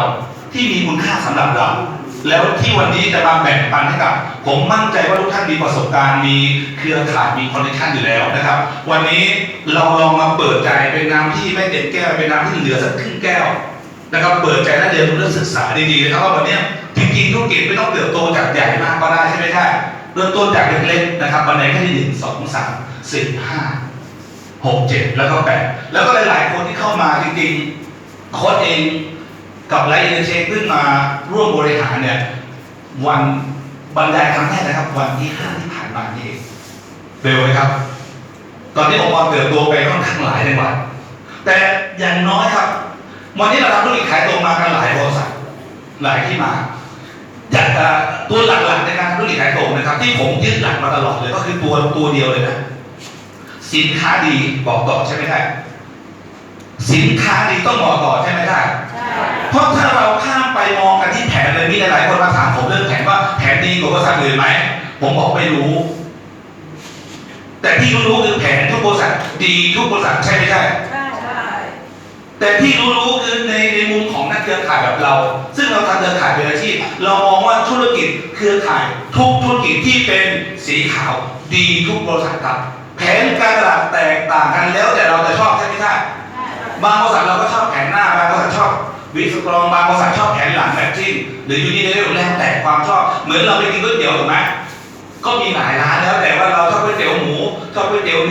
รที่มีคุณค่าสำหรับเรา แล้วที่วันนี้จะมาแบ่งปันให้กับ ผมมั่นใจว่าทุกท่านมีประสบการณ์ มีเครือข่ายมีคอนเนคชั่นอยู่แล้วนะครับ วันนี้เราลองมาเปิดใจเป็นน้ำที่ไม่เต็มแก้วเป็นน้ำที่เหลือสักครึ่งแก้วนะครับเปิดใจและเรียนรู้เรื่องศึกษาดีๆนะครับว่าวันนี้จริงๆธุรกิจไม่ต้องเติบโตจากใหญ่มากก็ได้ใช่ไหมใช่เริ่มต้นจากเล็กๆนะครับบันไดแค่ที่หนึ่งสองสามสี่ห้าหกเจ็ดแล้วก็แปดแล้วก็หลายๆคนที่เข้ามาจริงๆโค้ชเอง กับไลท์เอเชเพิ่งมาร่วมบริหารเนี่ยวันบรรยายครั้งแรกนะครับ วันที่ห้าที่ผ่านมานี่เองเร็วไหมครับ ตอนนี้องค์กรเติบโตไปค่อนข้างหลายจังหวัดแต่อย่างน้อยครับ วันนี้เราทำธุรกิจขายตรงมากันหลายบริษัทหลายที่มาอยากตัวหลักๆในการทำธุรกิจขายตรงนะครับ ที่ผมยึดหลักมาตลอดเลยก็คือตัวตัวเดียวเลยนะสินค้าดีบอกต่อใช่ไหมได้สินค้าดีต้องบอกต่อใช่ไหมได้ เพราะถ้าเราข้ามไปมองกันที่แผนเลยมีหลายๆคนมาถามผมเรื่องแผนว่าแผนดีกว่าบริษัทอื่นไหมผมบอกไม่รู้ แต่ที่รู้คือแผนทุกบริษัทดีทุกบริษัทใช่ไหมใช่ใช่ใช่แต่ที่รู้ๆคือในในมุมของนักเครือข่ายแบบเรา ซึ่งเราทำเครือข่ายเป็นอาชีพ เรามองว่าธุรกิจเครือข่ายทุกธุรกิจที่เป็นสีขาวดีทุกบริษัทครับแผนการตลาดแตกต่างกันแล้วแต่เราจะชอบใช่ไหมใช่บางบริษัทเราก็ชอบแผนหน้าบางบริษัทชอบ วิสตรองบางภาษาชอบแผนหลังแบบจิ้นหรือยูนิเดลแล้วแต่ความชอบเหมือนเราไปกินก๋วยเตี๋ยวถูกไหมก็มีหลายร้านแล้วแต่ว่าเราชอบก๋วยเตี๋ยวหมูชอบก๋วยเตี๋ยวเนื้อ